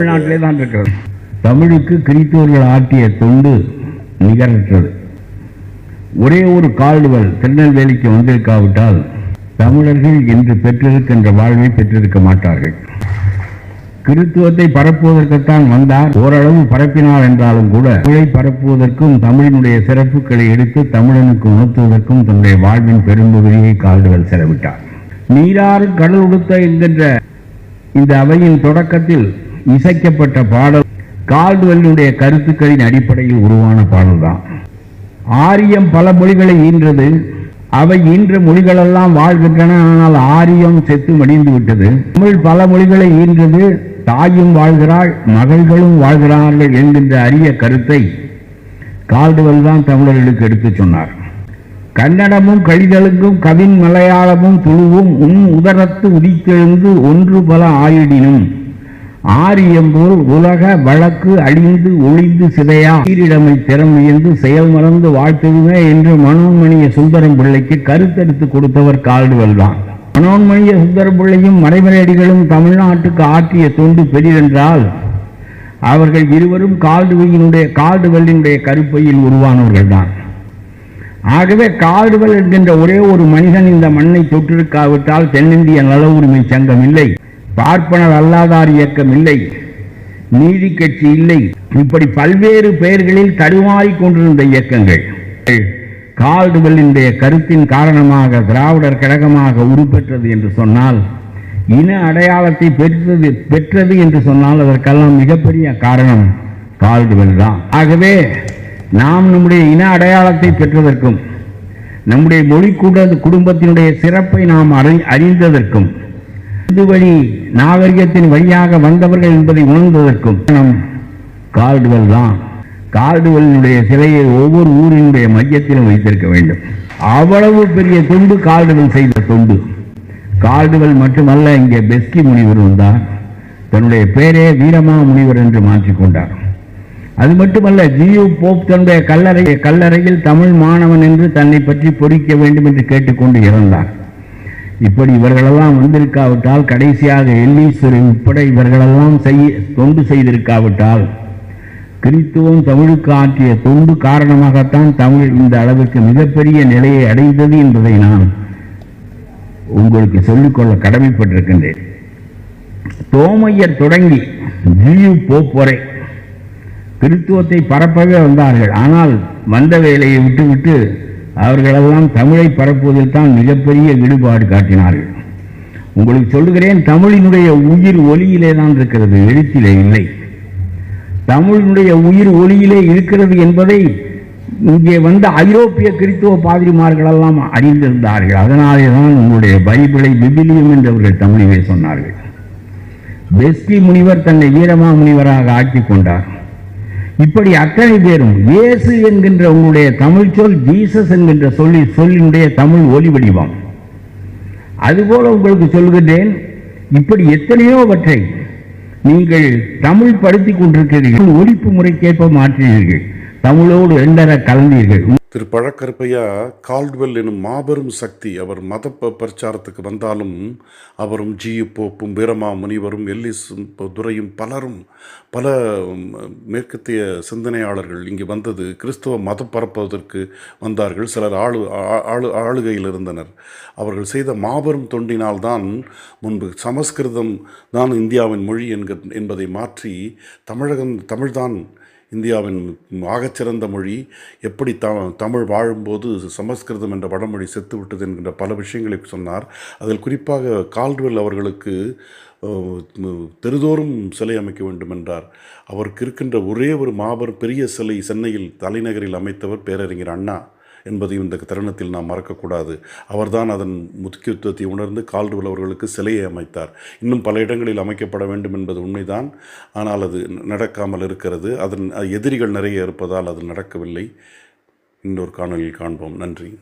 தமிழ்நாட்டிலே தான் இருக்கிறது தமிழுக்கு கிறித்தவர்கள் ஆட்டிய தொண்டு நிகரற்றது. ஒரே ஒரு கால்டுவல் திருநெல்வேலிக்கு வந்திருக்காவிட்டால் தமிழர்கள் இன்று பெற்றிருக்கின்ற வாழ்வை பெற்றிருக்க மாட்டார்கள். கிறித்துவத்தை பரப்புவதற்குத்தான் வந்தார். ஓரளவு பரப்பினார் என்றாலும் கூட தமிழை பரப்புவதற்கும் தமிழினுடைய சிறப்புகளை எடுத்து தமிழனுக்கு உணர்த்துவதற்கும் தன்னுடைய வாழ்வின் பெரும்பகுதியை கால்டுவல் செலவிட்டார். நீராறு கடல் உடுத்த என்கின்ற இந்த அவையின் தொடக்கத்தில் இசைக்கப்பட்ட பாடல் கால்டுவெல்லுடைய கருத்துக்களின் அடிப்படையில் உருவான பாடல்தான். ஆரியம் பல மொழிகளை ஈன்றது. அவை ஈன்ற மொழிகளெல்லாம் வாழ்கின்றன ஆனால் ஆரியம் செத்து மடிந்து விட்டது. தமிழ் பல மொழிகளை ஈன்றது. தாயும் வாழ்கிறாள் மகள்களும் வாழ்கிறார்கள் என்கின்ற அரிய கருத்தை கால்டுவல் தான் தமிழர்களுக்கு எடுத்துச் சொன்னார். கன்னடமும் கழிதலுக்கும் கவின் மலையாளமும் துழுவும் உன் உதரத்து உதித்தெழுந்து ஒன்று பல ஆயிடினும். ஆரியம்போல் உலக வழக்கு அழிந்து ஒளிந்து சிதையா? சீரிடமை திறமையந்து செயல் மறந்து வாழ்த்துதுமே என்று மனோன்மணிய சுந்தரம் பிள்ளைக்கு கருத்தெடுத்து கொடுத்தவர் கால்டுவல் தான். மனோன்மணிய சுந்தரம் பிள்ளையும் மறைமலையடிகளும் தமிழ்நாட்டுக்கு ஆற்றிய தொண்டு பெரிதென்றால் அவர்கள் இருவரும் கால்டுவையினுடைய கால்டுவெல்லினுடைய கருப்பையில் உருவானவர்கள் தான். ஆகவே கால்டுவல் என்கின்ற ஒரே ஒரு மனிதன் இந்த மண்ணை தொற்றிருக்காவிட்டால் தென்னிந்திய நல உரிமை சங்கம் இல்லை. பார்ப்பனர் அல்லாதார் இயக்கம் இல்லை. நீதி கட்சி இல்லை. இப்படி பல்வேறு பெயர்களில் தடுமாறிக் கொண்டிருந்த இயக்கங்கள். கால்டுவெல்லினுடைய கருத்தின் காரணமாக திராவிடர் கழகமாக உருப்பெற்றது என்று சொன்னால் இன அடையாளத்தை பெற்றது பெற்றது என்று சொன்னால் அதற்கெல்லாம் மிகப்பெரிய காரணம் கால்டுவெல் தான். ஆகவே நாம் நம்முடைய இன அடையாளத்தை பெற்றதற்கும் நம்முடைய மொழி கூட குடும்பத்தினுடைய சிறப்பை நாம் அறி அறிந்ததற்கும் இந்து வழி நாகரிகத்தின் வழியாக வந்தவர்கள் என்பதை உணர்ந்ததற்கும் நம் கால்டுவெல் தான் கால்டுவெல்லினுடைய சிலையை ஒவ்வொரு ஊரினுடைய மையத்திலும் வைத்திருக்க வேண்டும். அவ்வளவு பெரிய தொண்டு கால்டுவெல் செய்த தொண்டு. கால்டுவெல் மட்டுமல்ல இங்கே பெஸ்கி முனிவர் வந்தார். தன்னுடைய பேரே வீரமா முனிவர் என்று மாற்றிக்கொண்டார் அது மட்டுமல்ல ஜியு போப் தன்னுடைய கல்லறை கல்லறையில் தமிழ் மாணவன் என்று தன்னை பற்றி பொறிக்க வேண்டும் என்று கேட்டுக்கொண்டு இறந்தார். இப்படி இவர்களெல்லாம் வந்திருக்காவிட்டால் கடைசியாக எல்லீஸ்வரி உட்பட இவர்களெல்லாம் செய்ய தொண்டு செய்திருக்காவிட்டால் கிறித்துவம் தமிழுக்கு ஆற்றிய தொண்டு காரணமாகத்தான் தமிழ் இந்த அளவுக்கு மிகப்பெரிய நிலையை அடைந்தது என்பதை நான் உங்களுக்கு சொல்லிக்கொள்ள கடமைப்பட்டிருக்கின்றேன். தோமையர் தொடங்கி ஜியு போப் வரை கிறித்துவத்தை பரப்பவே வந்தார்கள். ஆனால் வந்த வேலையை விட்டுவிட்டு அவர்களெல்லாம் தமிழை பரப்புவதில் தான் மிகப்பெரிய ஈடுபாடு காட்டினார்கள். உங்களுக்கு சொல்லுகிறேன் தமிழினுடைய உயிர் ஒளியிலே தான் இருக்கிறது எழுத்திலே இல்லை. தமிழினுடைய உயிர் ஒளியிலே இருக்கிறது என்பதை இங்கே வந்த ஐரோப்பிய கிறித்துவ பாதிரிமார்களெல்லாம் அறிந்திருந்தார்கள். அதனாலே தான் உங்களுடைய பைபிளை விபிலியம் என்றவர்கள் தமிழிலே சொன்னார்கள். பெஸ்கி முனிவர் தன்னை வீரமா முனிவராக ஆக்கிக் கொண்டார். இப்படி அத்தனை பேரும் இயேசு என்கின்ற உங்களுடைய தமிழ் சொல் ஜீசஸ் என்கின்ற சொல்லி சொல்லினுடைய தமிழ் ஒலி வடிவம். அதுபோல உங்களுக்கு சொல்கின்றேன் இப்படி எத்தனையோவற்றை நீங்கள் தமிழ் படுத்திக் கொண்டிருக்கிறீர்கள் ஒழிப்பு முறைக்கேற்ப மாற்றினீர்கள் தமிழோடு எண்டர கலந்தீர்கள். திரு பழக்கருப்பையா கால்வெல் எனும் மாபெரும் சக்தி அவர் மத ப- பிரச்சாரத்துக்கு வந்தாலும் அவரும் ஜி போப்பும் வீரமா முனிவரும் எல்லிஸும் துரையும் பலரும் பல மேற்கத்திய சிந்தனையாளர்கள் இங்கு வந்தது கிறிஸ்துவ மதம் பரப்புவதற்கு வந்தார்கள். சிலர் ஆளு ஆளு ஆளுகையில் இருந்தனர். அவர்கள் செய்த மாபெரும் தொண்டினால்தான் முன்பு சமஸ்கிருதம் தான் இந்தியாவின் மொழி என்க என்பதை மாற்றி தமிழகம் தமிழ்தான் இந்தியாவின் ஆகச்சிறந்த மொழி எப்படி த தமிழ் வாழும்போது சமஸ்கிருதம் என்ற வடமொழி செத்துவிட்டது என்கின்ற பல விஷயங்களை சொன்னார். அதில் குறிப்பாக கால்டுவெல் அவர்களுக்கு தெருதோறும் சிலை அமைக்க வேண்டும் என்றார். அவருக்கு இருக்கின்ற ஒரே ஒரு மாபெரும் பெரிய சிலை சென்னையில் தலைநகரில் அமைத்தவர் பேரறிஞர் அண்ணா. என்பதையும் இந்த தருணத்தில் நாம் மறக்கக்கூடாது. அவர்தான் அதன் முக்கியத்துவத்தை உணர்ந்து கால்டுவல் அவர்களுக்கு சிலையை அமைத்தார். இன்னும் பல இடங்களில் அமைக்கப்பட வேண்டும் என்பது உண்மைதான். ஆனால் அது நடக்காமல் இருக்கிறது. அதன் எதிரிகள் நிறைய இருப்பதால் அது நடக்கவில்லை. இன்னொரு காணொளியில் காண்போம். நன்றி.